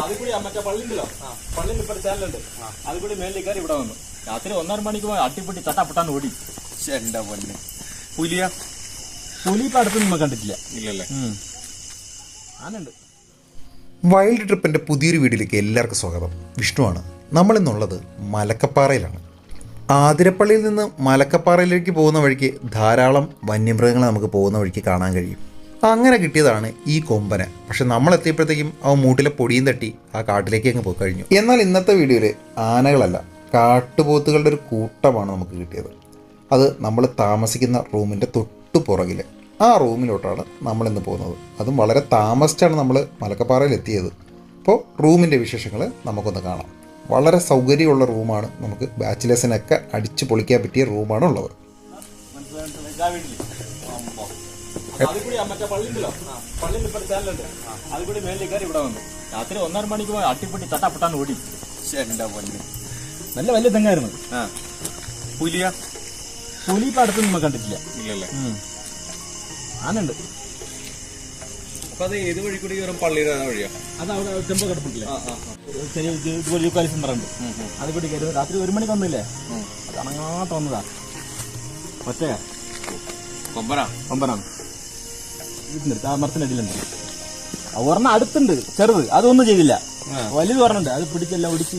അതിൽ കൂടി മറ്റേ പള്ളിണ്ടല്ലോ പള്ളിന്റെ ഇപ്പൊ ചാനലുണ്ട്. അതിൽ കൂടി മേലിൽ കയറി ഇവിടെ വന്നു. രാത്രി ഒന്നര മണിക്ക് പോയി അട്ടിപ്പൊട്ടി തട്ടാപ്പെട്ടാന്ന് ഓടി. എന്റെ പൊന്നെ. പുലിയ. പുലി ഇപ്പൊ അടുത്ത് നമ്മൾ കണ്ടിട്ടില്ല. ഇല്ലല്ലേ? ആനുണ്ട് വൈൽഡ് ട്രിപ്പിന്റെ പുതിയൊരു വീഡിയോയിലേക്ക് എല്ലാവർക്കും സ്വാഗതം. വിഷ്ണുവാണ്. നമ്മളിന്നുള്ളത് മലക്കപ്പാറയിലാണ്. ആതിരപ്പള്ളിയിൽ നിന്ന് മലക്കപ്പാറയിലേക്ക് പോകുന്ന വഴിക്ക് ധാരാളം വന്യമൃഗങ്ങളെ നമുക്ക് പോകുന്ന വഴിക്ക് കാണാൻ കഴിയും. അങ്ങനെ കിട്ടിയതാണ് ഈ കൊമ്പന്. പക്ഷെ നമ്മൾ എത്തിയപ്പോഴത്തേക്കും ആ മൂട്ടിലെ പൊടിയും തട്ടി ആ കാട്ടിലേക്ക് അങ്ങ് പോയി കഴിഞ്ഞു. എന്നാൽ ഇന്നത്തെ വീഡിയോയിൽ ആനകളല്ല കാട്ടുപോത്തുകളുടെ ഒരു കൂട്ടമാണ് നമുക്ക് കിട്ടിയത്. അത് നമ്മൾ താമസിക്കുന്ന റൂമിന്റെ തൊട്ടു പുറകിൽ ആ റൂമിലോട്ടാണ് നമ്മൾ ഇന്ന് പോകുന്നത്. അതും വളരെ താമസിച്ചാണ് നമ്മൾ മലക്കപ്പാറയിൽ എത്തിയത്. അപ്പോൾ റൂമിന്റെ വിശേഷങ്ങൾ നമുക്കൊന്ന് കാണാം. വളരെ സൗകര്യമുള്ള റൂമാണ് നമുക്ക് ബാച്ചിലേഴ്സിനൊക്കെ അടിച്ചു പൊളിക്കാൻ പറ്റിയ റൂമാണ് ഉള്ളത്. മേലിൽ കയറി ഇവിടെ വന്നു. രാത്രി ഒന്നര മണിക്ക് പോയി അട്ടിപ്പൊട്ടി തട്ടാപ്പെട്ടാന്ന് ഓടി. പൊന്നെ. നല്ല വലിയ തെങ്ങായിരുന്നു. പുലിയ? പുലി ഇപ്പൊ അടുത്ത് നമ്മൾ കണ്ടിട്ടില്ല. ഇല്ലല്ലേ? ആനുണ്ട് അപ്പൊ അത് ഏത് വഴി കൂടി കയറും പള്ളിയുടെ വഴിയാ? അത് അവിടെ ടെമ്പോ കിടപ്പിട്ടില്ലേ ചെറിയ ഇത് ഇതുപോലെ യൂക്കാലി സെന്ററുണ്ട് അത് കൂടി കയറി രാത്രി ഒരു മണിക്ക് വന്നില്ലേ? അത് അണങ്ങാത്ത വന്നതാ. ഒറ്റയാ? കൊമ്പനാ? ഒമ്പനാണ് അടുത്ത് ആ മരത്തിന്റെ അടിയിലുണ്ട്. ഒരെണ്ണം അടുത്തുണ്ട് ചെറുത്. അതൊന്നും ചെയ്തില്ല. വലുത് പറഞ്ഞുണ്ട് അത് പിടിച്ചല്ല ഒടിച്ച്.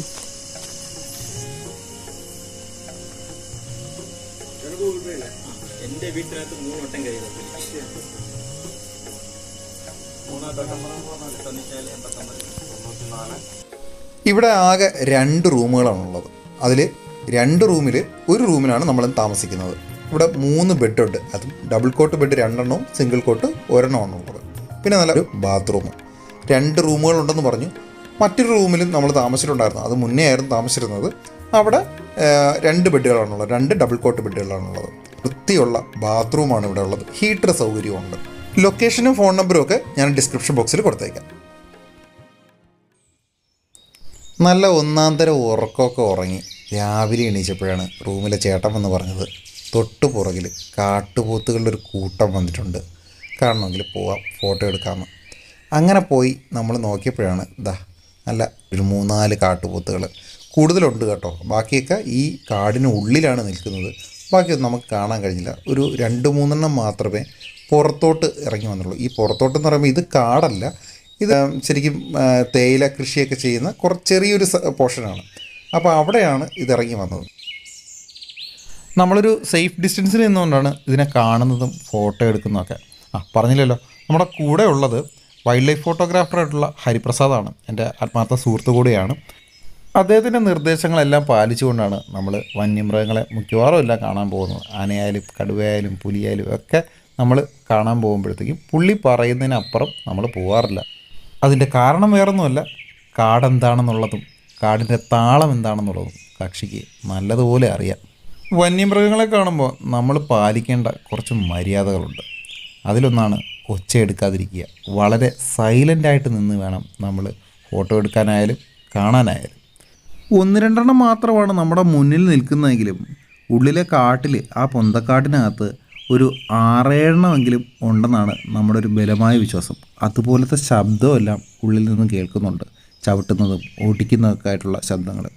എന്റെ വീട്ടിനകത്ത് ഇവിടെ ആകെ രണ്ട് റൂമുകളാണുള്ളത്. അതിൽ രണ്ട് റൂമിൽ ഒരു റൂമിലാണ് നമ്മൾ താമസിക്കുന്നത്. ഇവിടെ മൂന്ന് ബെഡുണ്ട്. അതും ഡബിൾ കോട്ട് ബെഡ് രണ്ടെണ്ണവും സിംഗിൾ കോട്ട് ഒരെണ്ണമാണ് ഉള്ളത് പിന്നെ നല്ല ഒരു ബാത്റൂം രണ്ട് റൂമുകളുണ്ടെന്ന് പറഞ്ഞു. മറ്റൊരു റൂമിലും നമ്മൾ താമസിച്ചിട്ടുണ്ടായിരുന്നു. അത് മുന്നേ ആയിരുന്നു താമസിച്ചിരുന്നത്. അവിടെ രണ്ട് ബെഡുകളാണുള്ളത്. രണ്ട് ഡബിൾ കോട്ട് ബെഡുകളാണുള്ളത്. വൃത്തിയുള്ള ബാത്റൂമാണ് ഇവിടെ ഉള്ളത്. ഹീറ്റർ സൗകര്യമുണ്ട്. ലൊക്കേഷനും ഫോൺ നമ്പറും ഒക്കെ ഞാൻ ഡിസ്ക്രിപ്ഷൻ ബോക്സിൽ കൊടുത്തേക്കാം. നല്ല ഒന്നാം തരം ഉറക്കമൊക്കെ ഉറങ്ങി. രാവിലെ എണീച്ചപ്പോഴാണ് റൂമിലെ ചേട്ടൻ എന്ന് പറഞ്ഞത്. തൊട്ടു പുറകിൽ കാട്ടുപോത്തുകളുടെ ഒരു കൂട്ടം വന്നിട്ടുണ്ട്. കാണണമെങ്കിൽ പോവാം ഫോട്ടോ എടുക്കാമെന്ന് അങ്ങനെ പോയി നമ്മൾ നോക്കിയപ്പോഴാണ് ദാ നല്ല ഒരു മൂന്നാൽ കാട്ടുപോത്തുകൾ കൂടുതലുണ്ട് കേട്ടോ. ബാക്കിയൊക്കെ ഈ കാടിന് ഉള്ളിലാണ് നിൽക്കുന്നത്. ബാക്കിയൊന്നും നമുക്ക് കാണാൻ കഴിഞ്ഞില്ല. ഒരു രണ്ട് മൂന്നെണ്ണം മാത്രമേ പുറത്തോട്ട് ഇറങ്ങി വന്നുള്ളൂ. ഈ പുറത്തോട്ടെന്ന് പറയുമ്പോൾ ഇത് കാടല്ല. ഇത് ശരിക്കും തേയില കൃഷിയൊക്കെ ചെയ്യുന്ന കുറച്ച് ചെറിയൊരു പോർഷനാണ്. അപ്പോൾ അവിടെയാണ് ഇത് ഇറങ്ങി വന്നത്. നമ്മളൊരു സേഫ് ഡിസ്റ്റൻസിൽ നിന്നുകൊണ്ടാണ് ഇതിനെ കാണുന്നതും ഫോട്ടോ എടുക്കുന്നതൊക്കെ. ആ പറഞ്ഞില്ലല്ലോ. നമ്മുടെ കൂടെ ഉള്ളത് വൈൽഡ് ലൈഫ് ഫോട്ടോഗ്രാഫർ ആയിട്ടുള്ള ഹരിപ്രസാദാണ്. എന്റെ ആത്മാർത്ഥ സുഹൃത്തു കൂടിയാണ്. അദ്ദേഹത്തിന്റെ നിർദ്ദേശങ്ങളെല്ലാം പാലിച്ചുകൊണ്ടാണ് നമ്മൾ വന്യമൃഗങ്ങളെ മിക്കവാറും എല്ലാം കാണാൻ പോകുന്നത്. ആനയായാലും കടുവയായാലും പുലിയായാലും ഒക്കെ നമ്മൾ കാണാൻ പോകുമ്പോഴത്തേക്കും പുള്ളി പറയുന്നതിനപ്പുറം നമ്മൾ പോകാറില്ല അതിന്റെ കാരണം വേറൊന്നുമല്ല. കാടെന്താണെന്നുള്ളതും കാടിന്റെ താളം എന്താണെന്നുള്ളതും കക്ഷിക്ക് നല്ലതുപോലെ അറിയാം. വന്യമൃഗങ്ങളെ കാണുമ്പോൾ നമ്മൾ പാലിക്കേണ്ട കുറച്ച് മര്യാദകളുണ്ട്. അതിലൊന്നാണ് ഒച്ചയെടുക്കാതിരിക്കുക വളരെ സൈലന്റായിട്ട് നിന്ന് വേണം നമ്മൾ ഫോട്ടോ എടുക്കാനായാലും കാണാനായാലും. ഒന്ന് രണ്ടെണ്ണം മാത്രമാണ് നമ്മുടെ മുന്നിൽ നിൽക്കുന്നതെങ്കിലും ഉള്ളിലെ കാട്ടിൽ ആ പൊന്തക്കാട്ടിനകത്ത് ഒരു ആറേഴെണ്ണമെങ്കിലും ഉണ്ടെന്നാണ് നമ്മുടെ ഒരു ബലമായ വിശ്വാസം. അതുപോലത്തെ ശബ്ദമെല്ലാം ഉള്ളിൽ നിന്നും കേൾക്കുന്നുണ്ട്. ചവിട്ടുന്നതും ഓടിക്കുന്നതൊക്കെ ആയിട്ടുള്ള ശബ്ദങ്ങൾ.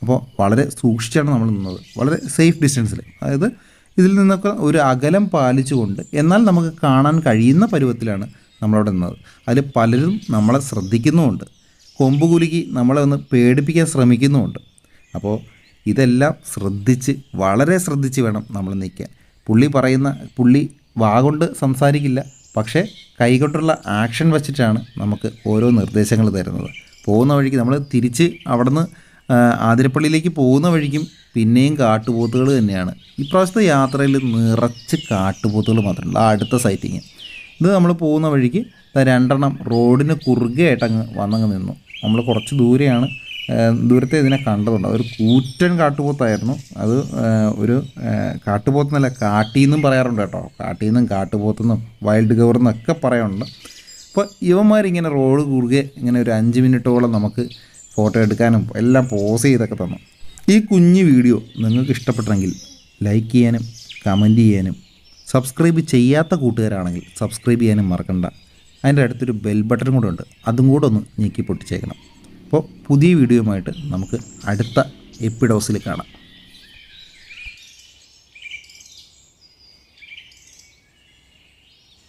അപ്പോൾ വളരെ സൂക്ഷിച്ചാണ് നമ്മൾ നിന്നത്. വളരെ സേഫ് ഡിസ്റ്റൻസിൽ അതായത് ഇതിൽ നിന്നൊക്കെ ഒരു അകലം പാലിച്ചുകൊണ്ട് എന്നാൽ നമുക്ക് കാണാൻ കഴിയുന്ന പരുവത്തിലാണ് നമ്മളവിടെ നിന്നത്. അതിൽ പലരും നമ്മളെ ശ്രദ്ധിക്കുന്നുമുണ്ട്. കൊമ്പ് നമ്മളെ ഒന്ന് പേടിപ്പിക്കാൻ ശ്രമിക്കുന്നുമുണ്ട്. അപ്പോൾ ഇതെല്ലാം ശ്രദ്ധിച്ച് വളരെ ശ്രദ്ധിച്ച് വേണം നമ്മൾ നിൽക്കാൻ. പുള്ളി പറയുന്ന പുള്ളി വാ കൊണ്ട് സംസാരിക്കില്ല. പക്ഷേ കൈകൊണ്ടുള്ള ആക്ഷൻ വച്ചിട്ടാണ് നമുക്ക് ഓരോ നിർദ്ദേശങ്ങൾ തരുന്നത്. പോകുന്ന വഴിക്ക് നമ്മൾ തിരിച്ച് അവിടുന്ന് ആതിരപ്പള്ളിയിലേക്ക് പോകുന്ന വഴിക്കും പിന്നെയും കാട്ടുപോത്തുകൾ തന്നെയാണ്. ഇപ്രാവശ്യത്തെ യാത്രയിൽ നിറച്ച് കാട്ടുപോത്തുകൾ മാത്രമല്ല അടുത്ത സൈറ്റിങ് ഇത് നമ്മൾ പോകുന്ന വഴിക്ക് രണ്ടെണ്ണം റോഡിന് കുറുകെ ആയിട്ടങ്ങ് വന്നങ്ങ് നിന്നു. നമ്മൾ കുറച്ച് ദൂരെയാണ് ദൂരത്തെ ഇതിനെ കണ്ടതുണ്ട് ഒരു കൂറ്റൻ കാട്ടുപോത്തായിരുന്നു. അത് ഒരു കാട്ടുപോത്തെന്നല്ല കാട്ടീന്നും പറയാറുണ്ട് കേട്ടോ. കാട്ടീന്നും കാട്ടുപോത്തെന്നും വൈൽഡ് ഗവർന്നൊക്കെ പറയാറുണ്ട്. അപ്പോൾ ഇവന്മാരിങ്ങനെ റോഡ് കുറുകെ ഇങ്ങനെ ഒരു അഞ്ച് മിനിറ്റോളം നമുക്ക് ഫോട്ടോ എടുക്കാനും എല്ലാം പോസ് ചെയ്തൊക്കെ തന്നു. ഈ കുഞ്ഞു വീഡിയോ നിങ്ങൾക്ക് ഇഷ്ടപ്പെട്ടെങ്കിൽ ലൈക്ക് ചെയ്യാനും കമന്റ് ചെയ്യാനും സബ്സ്ക്രൈബ് ചെയ്യാത്ത കൂട്ടുകാരാണെങ്കിൽ സബ്സ്ക്രൈബ് ചെയ്യാനും മറക്കണ്ട. അതിന്റെ അടുത്തൊരു ബെൽ ബട്ടൺ കൂടെ ഉണ്ട്. അതും കൂടെ ഒന്ന് ഞെക്കി പൊട്ടിച്ചേക്കണം. അപ്പോൾ പുതിയ വീഡിയോയുമായിട്ട് നമുക്ക് അടുത്ത എപ്പിഡോസിൽ കാണാം.